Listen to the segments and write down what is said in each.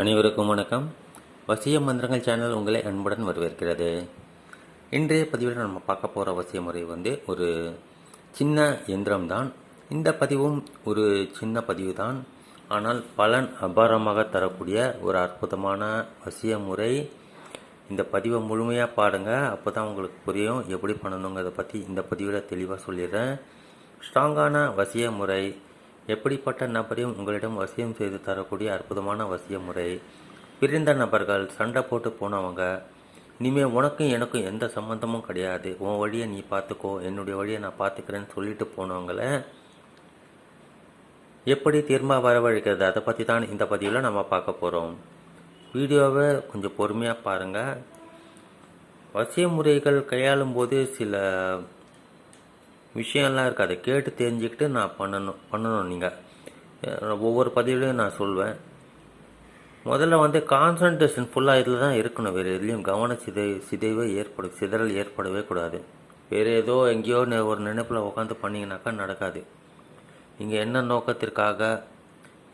அனைவருக்கும் வணக்கம். வசிய மந்திரங்கள் சேனல் உங்களை அன்புடன் வரவேற்கிறது. இன்றைய பதிவில் நம்ம பார்க்க போகிற வசிய முறை வந்து ஒரு சின்ன எந்திரம் தான் இந்த பதிவும் ஒரு சின்ன பதிவு தான் ஆனால் பலன் அபாரமாக தரக்கூடிய ஒரு அற்புதமான வசிய முறை. இந்த பதிவை முழுமையாக பாருங்கள் அப்போ தான் உங்களுக்கு புரியும் எப்படி பண்ணணுங்கிறத பற்றி இந்த பதிவில் தெளிவாக சொல்லிடுறேன். ஸ்ட்ராங்கான வசிய முறை எப்படிப்பட்ட நபரையும் உங்களிடம் வசியம் செய்து தரக்கூடிய அற்புதமான வசிய முறை. பிரிந்த நபர்கள் சண்டை போட்டு போனவங்க இனிமேல் உனக்கும் எனக்கும் எந்த சம்மந்தமும் கிடையாது. உன் வழியை நீ பார்த்துக்கோ. என்னுடைய வழியை நான் பார்த்துக்கிறேன்னு சொல்லிட்டு போனவங்கள எப்படி திரும்ப வரவழைக்கிறது? அதை பற்றி தான் இந்த பதிவில் நம்ம பார்க்க போகிறோம் வீடியோவை கொஞ்சம் பொறுமையாக பாருங்கள் வசிய முறைகள் கையாளும் போது சில விஷயம்லாம் இருக்குது அதை கேட்டு தெரிஞ்சுக்கிட்டு நான் பண்ணணும். பண்ணணும் நீங்கள் ஒவ்வொரு பதிவுலையும் நான் சொல்வேன். முதல்ல வந்து கான்சன்ட்ரேஷன் ஃபுல்லாக இதில் தான் இருக்கணும். வேறு எதுலேயும் கவன சிதை சிதைவே ஏற்படும் சிதறல் ஏற்படவே கூடாது. வேறு ஏதோ எங்கேயோ ஒரு நினைப்பில் உட்காந்து பண்ணிங்கனாக்கா நடக்காது. நீங்கள் என்ன நோக்கத்திற்காக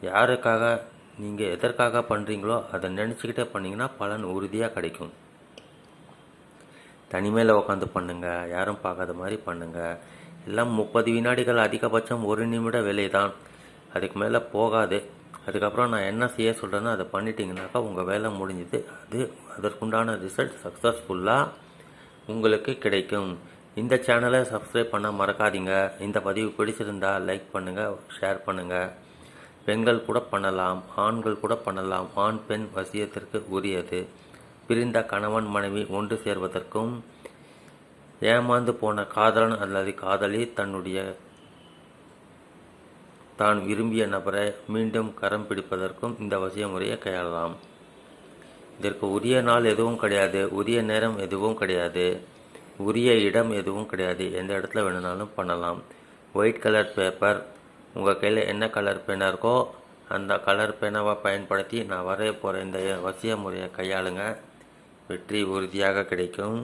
யாருக்காக நீங்கள் எதற்காக பண்ணுறீங்களோ அதை நினச்சிக்கிட்டே பண்ணிங்கன்னா பலன் உறுதியாக கிடைக்கும். தனிமையில் உட்காந்து பண்ணுங்கள் யாரும் பார்க்காத மாதிரி பண்ணுங்கள் எல்லாம் முப்பது வினாடிகள் அதிகபட்சம் ஒரு நிமிட விலை தான் அதுக்கு மேலே போகாது. அதுக்கப்புறம் நான் என்ன செய்ய சொல்கிறேனோ அதை பண்ணிட்டீங்கனாக்கா உங்கள் வேலை முடிஞ்சுது. அது அதற்குண்டான ரிசல்ட் சக்ஸஸ்ஃபுல்லாக உங்களுக்கு கிடைக்கும். இந்த சேனலை சப்ஸ்கிரைப் பண்ண மறக்காதீங்க. இந்த பதிவு பிடிச்சிருந்தா லைக் பண்ணுங்கள் ஷேர் பண்ணுங்கள் பெண்கள் கூட பண்ணலாம் ஆண்கள் கூட பண்ணலாம். ஆண் பெண் வசியத்திற்கு உரியது. பிரிந்த கணவன் மனைவி ஒன்று சேர்வதற்கும் ஏமாந்து போன காதலன் அல்லது காதலி தன்னுடைய தான் விரும்பிய நபரை மீண்டும் கரம் பிடிப்பதற்கும் இந்த வசிய முறையை கையாளலாம். இதற்கு உரிய நாள் எதுவும் கிடையாது உரிய நேரம் எதுவும் கிடையாது உரிய இடம் எதுவும் கிடையாது எந்த இடத்துல வேணுனாலும் பண்ணலாம். ஒயிட் கலர் பேப்பர் உங்கள் கையில் என்ன கலர் பேனா இருக்கோ அந்த கலர் பேனாவை பயன்படுத்தி நான் வரைய போகிற இந்த வசிய முறையை கையாளுங்க. வெற்றி உறுதியாக கிடைக்கும்.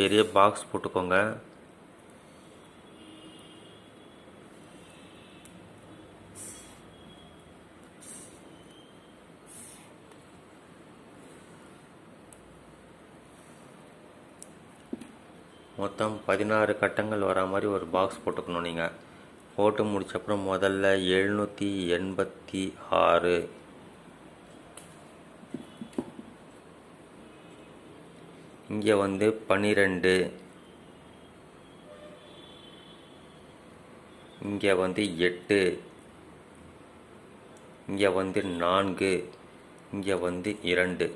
பெரிய பாக்ஸ் போட்டுக்கோங்க. மொத்தம் பதினாறு கட்டங்கள் வர மாதிரி ஒரு பாக்ஸ் போட்டுக்கணும் நீங்கள் போட்டு முடிச்சப்புறம் முதல்ல எழுநூற்றி எண்பத்தி ஆறு. இங்கே வந்து பன்னிரெண்டு இங்கே வந்து எட்டு. இங்கே வந்து நான்கு. இங்கே வந்து இரண்டு.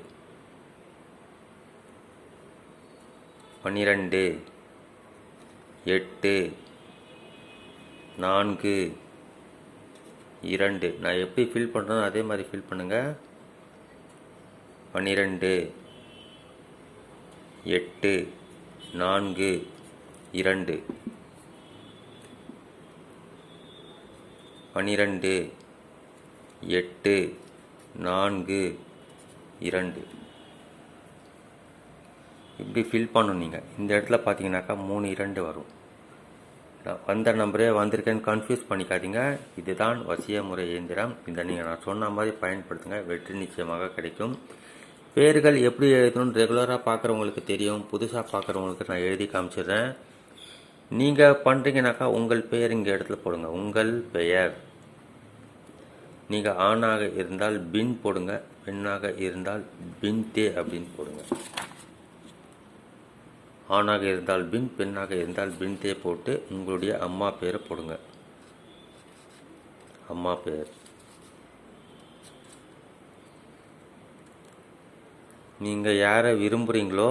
பன்னிரெண்டு எட்டு. நான்கு. இரண்டு. நான் எப்படி ஃபில் பண்ணுறேனோ அதே மாதிரி ஃபில் பண்ணுங்கள் பன்னிரெண்டு எட்டு நான்கு இரண்டு. பன்னிரெண்டு எட்டு நான்கு இரண்டு. இப்படி ஃபில் பண்ணணும் நீங்கள் இந்த இடத்துல பார்த்தீங்கன்னாக்கா மூணு இரண்டு வரும். நான் வந்த நம்பரே வந்திருக்கேன்னு கன்ஃபியூஸ் பண்ணிக்காதீங்க. இதுதான் வசிய முறை இயந்திரம். இதை நீங்கள் நான் சொன்ன மாதிரி பயன்படுத்துங்க. வெற்றி நிச்சயமாக கிடைக்கும். பேர்கள் எப்படி எழுதணும்னு ரெகுலராக பார்க்குறவங்களுக்கு தெரியும். புதுசாக பார்க்குறவங்களுக்கு நான் எழுதி காமிச்சிடுறேன். நீங்கள் பண்ணுறீங்கனாக்கா உங்கள் பெயர் இங்கே இடத்துல போடுங்க. உங்கள் பெயர். நீங்கள் ஆணாக இருந்தால் பின் போடுங்க. பெண்ணாக இருந்தால் பின் தே அப்படின்னு போடுங்க. ஆணாக இருந்தால் பின் பெண்ணாக இருந்தால் பின் தே போட்டு உங்களுடைய அம்மா பேரை போடுங்க. அம்மா பேர். நீங்கள் யாரை விரும்புகிறீங்களோ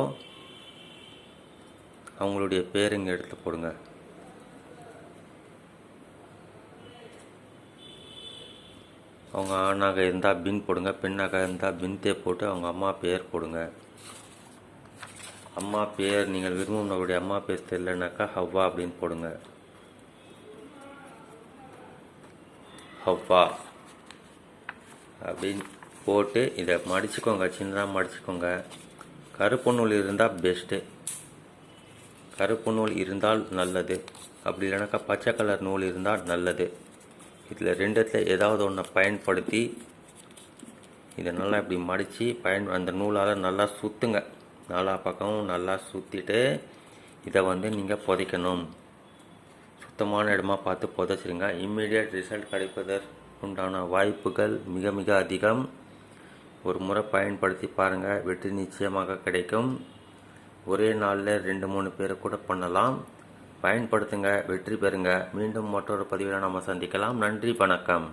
அவங்களுடைய பேர் இங்கே எடுத்து போடுங்க. அவங்க ஆணாக இருந்தால் பின் போடுங்க பெண்ணாக இருந்தால் பின்தே போட்டு அவங்க அம்மா பேர் போடுங்க. அம்மா பேர் நீங்கள் விரும்பினவருடைய அம்மா பேர் தெரியலனாக்கா ஹவ்வா அப்படின்னு போடுங்க. ஹவ்வா அப்படின்னு போட்டு இதை மடிச்சுக்கோங்க சின்னதாக மடிச்சுக்கோங்க. கருப்பு நூல் இருந்தால் பெஸ்ட்டு கருப்பு நூல் இருந்தால் நல்லது. அப்படி இல்லைனாக்கா பச்சை கலர் நூல் இருந்தால் நல்லது. இதில் ரெண்டுத்தில் ஏதாவது ஒன்றை பயன்படுத்தி இதை நல்லா இப்படி மடித்து பயன் அந்த நூலால் நல்லா சுற்றுங்க நாலா பக்கமும் நல்லா சுற்றிட்டு இதை வந்து நீங்கள் புதைக்கணும். சுத்தமான இடமா பார்த்து புதைச்சிருங்க. இம்மிடியட் ரிசல்ட் கிடைப்பதற்கு உண்டான வாய்ப்புகள் மிக மிக அதிகம். ஒரு முறை பயன்படுத்தி பாருங்கள் வெற்றி நிச்சயமாக கிடைக்கும். ஒரே நாளில் ரெண்டு மூணு பேரை கூட பண்ணலாம். பயன்படுத்துங்க வெற்றி பெறுங்க. மீண்டும் மற்றொரு பதிவில் நம்ம சந்திக்கலாம். நன்றி வணக்கம்.